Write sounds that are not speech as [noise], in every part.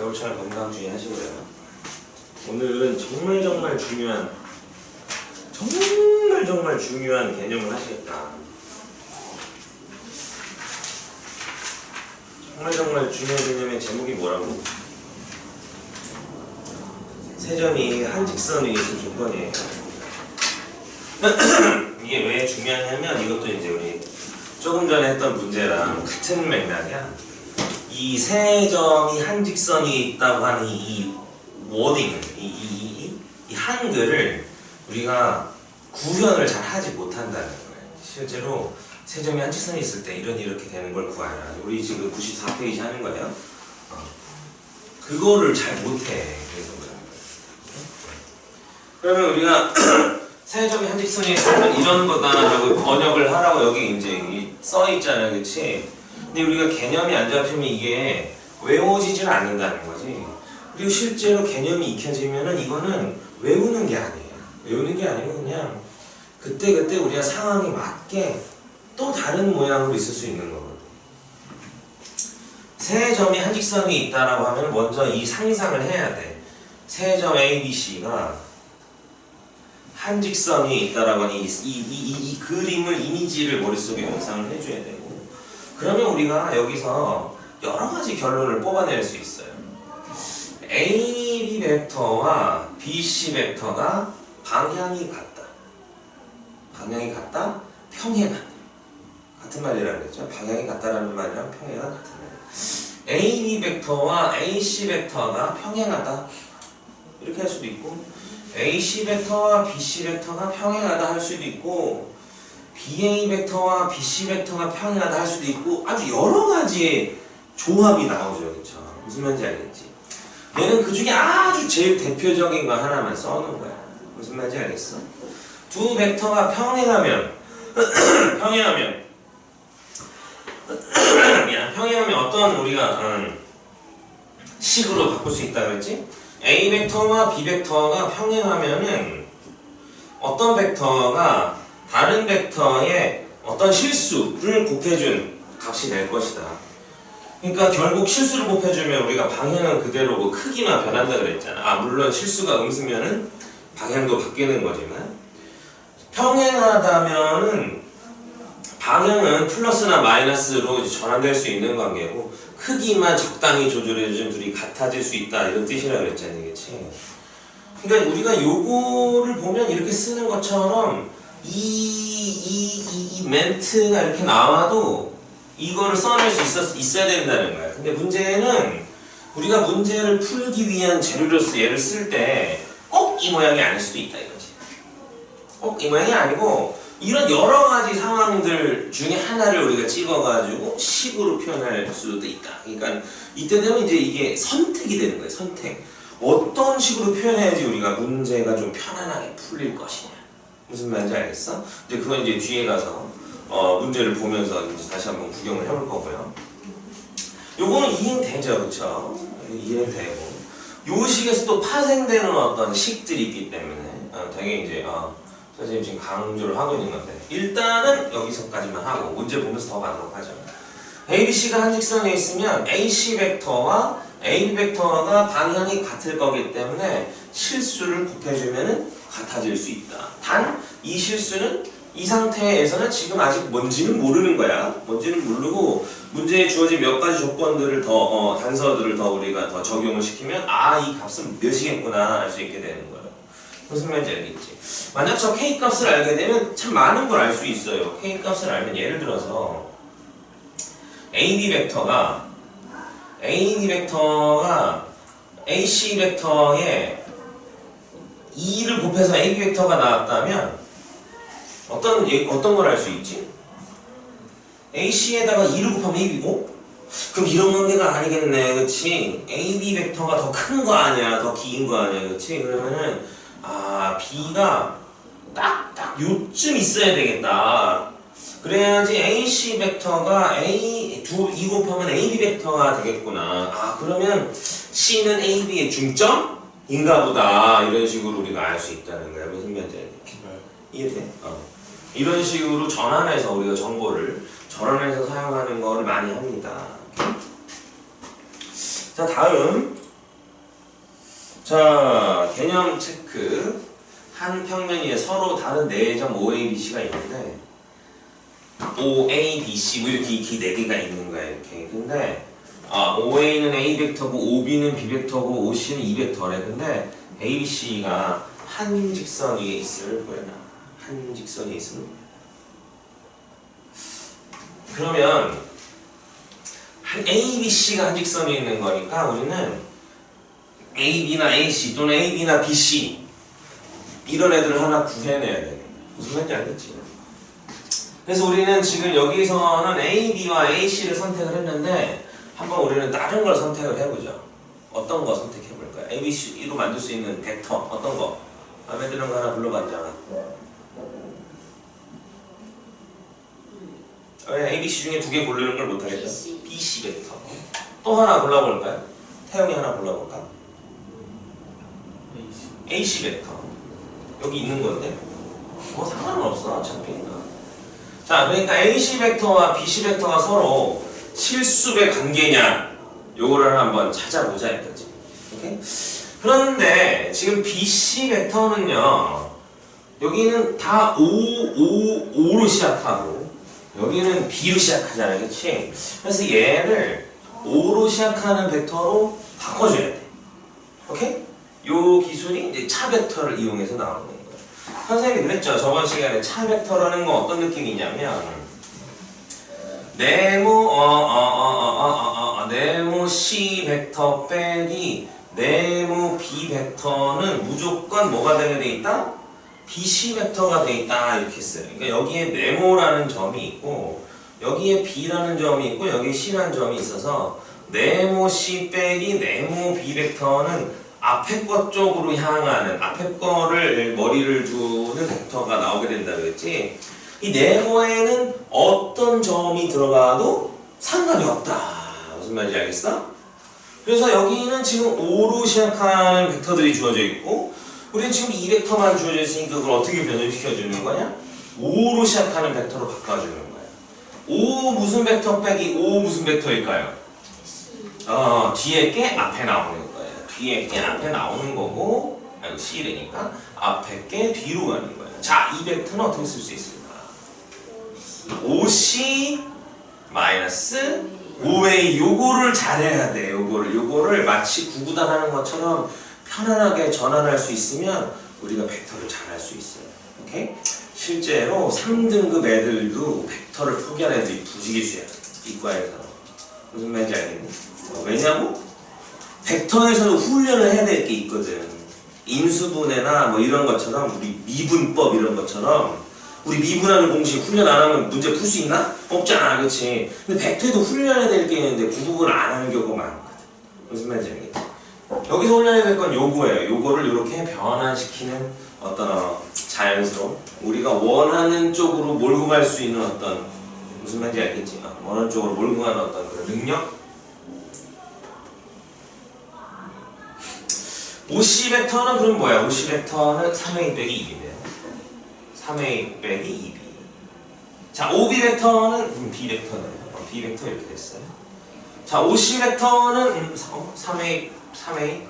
겨울철 건강 주의하시고요. 오늘은 정말 정말 중요한 정말 정말 중요한 개념을 하시겠다. 정말 정말 중요한 개념의 제목이 뭐라고? 세점이 한 직선이 있을 조건이에요. [clears throat] 이게 왜 중요하냐면 이것도 이제 우리 조금 전에 했던 문제랑 같은 맥락이야. 이 세 점이 한 직선이 있다고 하는 이 워딩, 이, 이, 이, 이 한글을 우리가 구현을 잘 하지 못한다는 거예요. 실제로 세 점이 한 직선이 있을 때 이런 이렇게 되는 걸 구하라. 우리 지금 94페이지 하는 거예요. 어. 그거를 잘 못해. 그래서. 그러면 우리가 [clears throat] 세 점이 한 직선이 있으면 이런 거다 라고 번역을 하라고 여기 이제 이써 있잖아요. 그치? 근데 우리가 개념이 안 잡히면 이게 외워지질 않는다는 거지. 그리고 실제로 개념이 익혀지면은 이거는 외우는 게 아니에요. 외우는 게 아니고 그냥 그때 그때 우리가 상황에 맞게 또 다른 모양으로 있을 수 있는 거거든. 세 점이 한 직선이 있다라고 하면 먼저 이 상상을 해야 돼. 세 점 A, B, C가 한 직선이 있다라고 하니 이, 이, 이, 이 그림을 이미지를 머릿속에 연상을 해줘야 되고 그러면 우리가 여기서 여러 가지 결론을 뽑아낼 수 있어요. A, B 벡터와 B, C 벡터가 방향이 같다. 방향이 같다? 평행하다. 같은 말이라 그랬죠. 방향이 같다라는 말이랑 평행은 같은 말. A, B 벡터와 A, C 벡터가 평행하다. 이렇게 할 수도 있고 AC 벡터와 BC 벡터가 평행하다 할 수도 있고 BA 벡터와 BC 벡터가 평행하다 할 수도 있고 아주 여러 가지의 조합이 나오죠. 그렇죠? 무슨 말인지 알겠지? 얘는 그 중에 아주 제일 대표적인 거 하나만 써놓은 거야. 무슨 말인지 알겠어? 두 벡터가 평행하면 [clears throat] 평행하면 [clears throat] 야, 평행하면 어떤 우리가 음, 식으로 바꿀 수 있다 그랬지? A 벡터와 B 벡터가 평행하면은 어떤 벡터가 다른 벡터의 어떤 실수를 곱해준 값이 될 것이다. 그러니까 결국 실수를 곱해주면 우리가 방향은 그대로고 크기만 변한다 그랬잖아. 아 물론 실수가 음수면은 방향도 바뀌는 거지만 평행하다면은 방향은 플러스나 마이너스로 전환될 수 있는 관계고 크기만 적당히 조절해주면 둘이 같아질 수 있다 이런 뜻이라 그랬잖아요, 그치? 그러니까 우리가 요거를 보면 이렇게 쓰는 것처럼 이, 이, 이, 이 멘트가 이렇게 나와도 이거를 써낼 수 있었, 있어야 된다는 거야. 근데 문제는 우리가 문제를 풀기 위한 재료로서 얘를 쓸 때 꼭 이 모양이 아닐 수도 있다 이거지. 꼭 이 모양이 아니고 이런 여러 가지 상황들 중에 하나를 우리가 찍어가지고 식으로 표현할 수도 있다. 그러니까 이때 되면 이제 이게 선택이 되는 거예요. 선택. 어떤 식으로 표현해야지 우리가 문제가 좀 편안하게 풀릴 것이냐. 무슨 말인지 알겠어? 이제 그건 이제 뒤에 가서 어, 문제를 보면서 이제 다시 한번 구경을 해볼 거고요. 요거는 이해되죠, 그렇죠? 이해되고. 요 식에서 또 파생되는 어떤 식들이 있기 때문에 어, 되게 이제 어, 선생님 지금 강조를 하고 있는 건데 일단은 여기서까지만 하고 문제 보면서 더 가도록 하죠. ABC가 한 직선에 있으면 AC 벡터와 AB 벡터가 방향이 같을 거기 때문에 실수를 곱해주면 같아질 수 있다. 단 이 실수는 이 상태에서는 지금 아직 뭔지는 모르는 거야. 뭔지는 모르고 문제에 주어진 몇 가지 조건들을 더 어, 단서들을 더 우리가 더 적용을 시키면 아 이 값은 몇이겠구나 알 수 있게 되는 거예요. 무슨 말인지 알겠지? 만약 저 K 값을 알게 되면 참 많은 걸 알 수 있어요. K 값을 알면 예를 들어서 AB 벡터가 AB 벡터가 AC 벡터에 2를 곱해서 AB 벡터가 나왔다면 어떤 예- 어떤 걸 알 수 있지? AC에다가 2를 곱하면 AB고 그럼 이런 관계가 아니겠네, 그렇지? AB 벡터가 더 큰 거 아니야, 더 긴 거 아니야, 그렇지? 그러면은 아 B가 딱딱 요쯤 있어야 되겠다. 그래야지 AC 벡터가 A 두 2 곱하면 AB 벡터가 되겠구나. 아 그러면 C는 AB의 중점 인가 보다. 이런 식으로 우리가 알 수 있다는 거야. 무슨 말인지 알겠지? 이해돼? 어. 이런 식으로 전환해서 우리가 정보를 전환해서 사용하는 걸 많이 합니다. 자 다음 자, 개념 체크. 한 평면 위에 서로 다른 네점 OA, BC가 있는데 OA, BC 뭐 이렇게 이렇게 네 개가 있는 거야 이렇게. 근데 아, OA는 A 벡터고 OB는 B 벡터고 OC는 E 벡터래. 근데 A, B, C가 한 직선 위에 있을 거야. 한 직선 위에 있으면 그러면 한 A, B, C가 한 직선 위에 있는 거니까 우리는 A, B나 A, C 또는 A, B나 B, C 이런 애들을 하나 구해내야 돼. 무슨 말인지 알겠지? 그래서 우리는 지금 여기서는 A, B와 A, C를 선택을 했는데 한번 우리는 다른 걸 선택을 해보죠. 어떤 거 선택해 볼까요? A, B, C로 만들 수 있는 벡터 어떤 거? 마음에 드는 거 하나 불러봤잖아. 왜 A, B, C 중에 두 개 고르는 걸 못하겠다? BC. B, C 벡터. 또 하나 골라볼까요? 태영이 하나 골라볼까? A, C 벡터. 여기 있는 건데. 뭐 상관은 없어 어차피. 자, 그러니까 A, C 벡터와 B, C 벡터가 서로 실수의 관계냐? 요거를 한번 찾아보자 이거지. 그런데 지금 B, C 벡터는요. 여기는 다 5, 5, 5로 시작하고 여기는 B로 시작하잖아요. 그렇지? 그래서 얘를 5로 시작하는 벡터로 바꿔줘야 돼. 오케이? 요 기술이 이제 차 벡터를 이용해서 나오는 거예요. 선생님이 그랬죠. 저번 시간에 차 벡터라는 건 어떤 느낌이냐면 네모 어어어어어어 네모 C 벡터 빼기 네모 B 벡터는 무조건 뭐가 되게 돼 있다? BC 벡터가 돼 있다 이렇게 했어요. 그러니까 여기에 네모라는 점이 있고 여기에 B라는 점이 있고 여기에 C라는 점이 있어서 네모 C 빼기 네모 B 벡터는 앞에 것 쪽으로 향하는 앞에 거를 머리를 두는 벡터가 나오게 된다 그랬지. 이 네모에는 어 점이 들어가도 상관이 없다. 무슨 말인지 알겠어? 그래서 여기는 지금 5로 시작한 벡터들이 주어져 있고 우리는 지금 2벡터만 주어져 있으니까 그걸 어떻게 변형시켜주는 거냐? 5로 시작하는 벡터로 바꿔주는 거야. 5 무슨 벡터 빼기 5 무슨 벡터일까요? 어, 뒤에 게 앞에 나오는 거예요. 뒤에 게 앞에 나오는 거고 아니 C래니까 앞에 게 뒤로 가는 거예요. 자, 이 벡터는 어떻게 쓸 수 있어요? 5C 마이너스 5A 요거를 잘해야 돼. 요거를 요거를 마치 구구단 하는 것처럼 편안하게 전환할 수 있으면 우리가 벡터를 잘할 수 있어요. 오케이? 실제로 3등급 애들도 벡터를 포기한 애들이 부지기수야. 이과에서. 무슨 말인지 알겠니? 어, 왜냐고? 벡터에서는 훈련을 해야 될 게 있거든. 인수분해나 뭐 이런 것처럼 우리 미분법 이런 것처럼 우리 미분하는 공식 훈련 안 하면 문제 풀 수 있나? 없잖아, 그렇지? 근데 벡터에도 훈련해야 될 게 있는데 구분을 안 하는 경우가 많거든. 무슨 말인지 알겠지? 여기서 훈련해야 될 건 요거예요. 요거를 이렇게 변환시키는 어떤 어, 자연스러운 우리가 원하는 쪽으로 몰고 갈 수 있는 어떤 무슨 말인지 알겠지? 어, 원하는 쪽으로 몰고 가는 어떤 그런 능력? OC 벡터는 그럼 뭐야? OC 벡터는 3A 빼기 2인데요. 3A 빼기 2B. 자, OB 벡터는 음, B 벡터는 어, B 벡터 이렇게 됐어요. 자, OC 벡터는 음, 3A 3A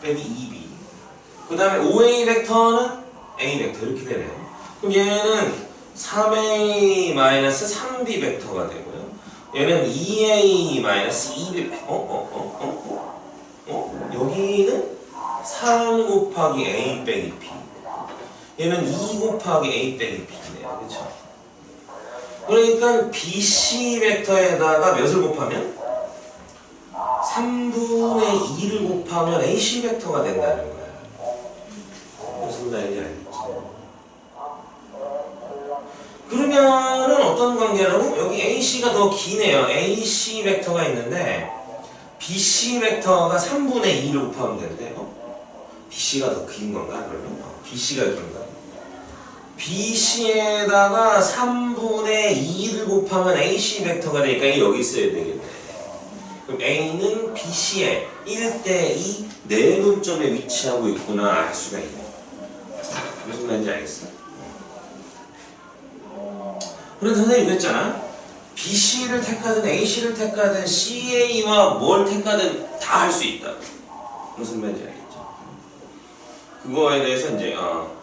빼기 2B. 그 다음에 OA 벡터는 A 벡터 이렇게 되네요. 그럼 얘는 3A 마이너스 3B 벡터가 되고요. 얘는 2A 마이너스 2B 어? 어? 어? 어? 어? 어? 여기는 3 곱하기 A 빼기 B. 얘는 2 곱하기 A 빼기 B네요. 그렇죠? 그러니까 BC 벡터에다가 몇을 곱하면 3분의 2를 곱하면 AC 벡터가 된다는 거야. 무슨 말인지 알겠지? 그러면은 어떤 관계라고? 여기 AC가 더 기네요. AC 벡터가 있는데 BC 벡터가 3분의 2를 곱하면 된대. 어? BC가 더 긴 건가? 그러면? 어, BC가 긴가? BC에다가 3분의 2를 곱하면 AC 벡터가 되니까 여기 있어야 되겠네. 그럼 A는 BC의 1대2 내분점에 위치하고 있구나 알 수가 있네. 무슨 말인지 알겠어? 그래서 선생님이 그랬잖아. BC를 택하든 AC를 택하든 CA와 뭘 택하든 다 할 수 있다. 무슨 말인지 알겠죠? 그거에 대해서 이제 어,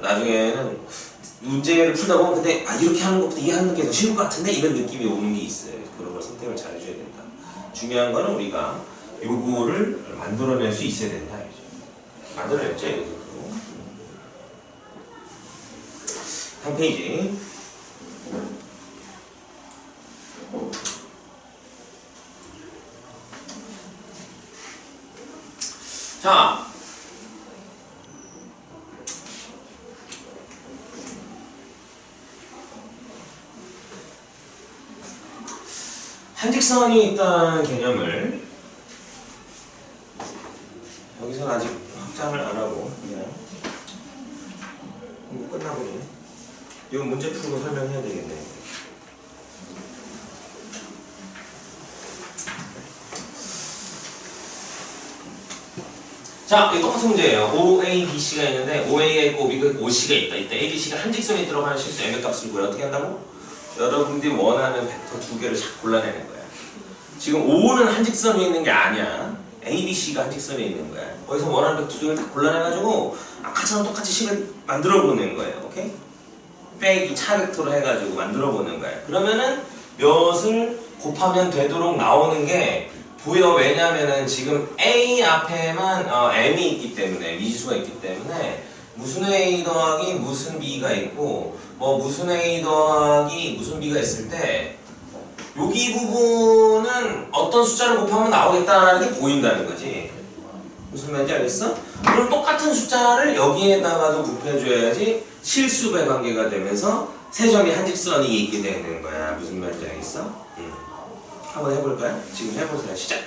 나중에는 문제를 풀다 보면 근데 아 이렇게 하는 것보다 이해하는 게 더 쉬울 것 같은데 이런 느낌이 오는 게 있어요. 그런 걸 선택을 잘 해줘야 된다. 중요한 거는 우리가 요구를 만들어낼 수 있어야 된다. 만들어냈죠. 한 페이지. 자. 한직선이 있다는 개념을 여기서는 아직 확장을 안 하고 그냥 이거 끝나버리네. 이거 문제 풀고 설명해야 되겠네. 자, 이거 똑같은 문제예요. OA, BC가 있는데 OA가 있고 OC가 있다. 이때 A, BC가 한 직선에 들어가는 실수 M의 값을 구해 어떻게 한다고? 여러분들이 원하는 벡터 두 개를 싹 골라내는. 지금 O는 한 직선에 있는 게 아니야. A, B, C가 한 직선에 있는 거야. 거기서 원하는 벡터 두 개를 다 골라내가지고 아까처럼 똑같이 식을 만들어 보는 거예요. 오케이? 빼기 차 벡터로 해가지고 만들어 보는 거예요. 그러면은 몇을 곱하면 되도록 나오는 게 보여. 왜냐면은 지금 A 앞에만 어, M이 있기 때문에 미지수가 있기 때문에 무슨 A 더하기 무슨 B가 있고 뭐 무슨 A 더하기 무슨 B가 있을 때 여기 부분은 어떤 숫자를 곱하면 나오겠다라는 게 보인다는 거지. 무슨 말인지 알겠어? 그럼 똑같은 숫자를 여기에다가도 곱해줘야지 실수배 관계가 되면서 세 점이 한직선이 있게 되는 거야. 무슨 말인지 알겠어? 응. 한번 해볼까요? 지금 해보세요. 시작.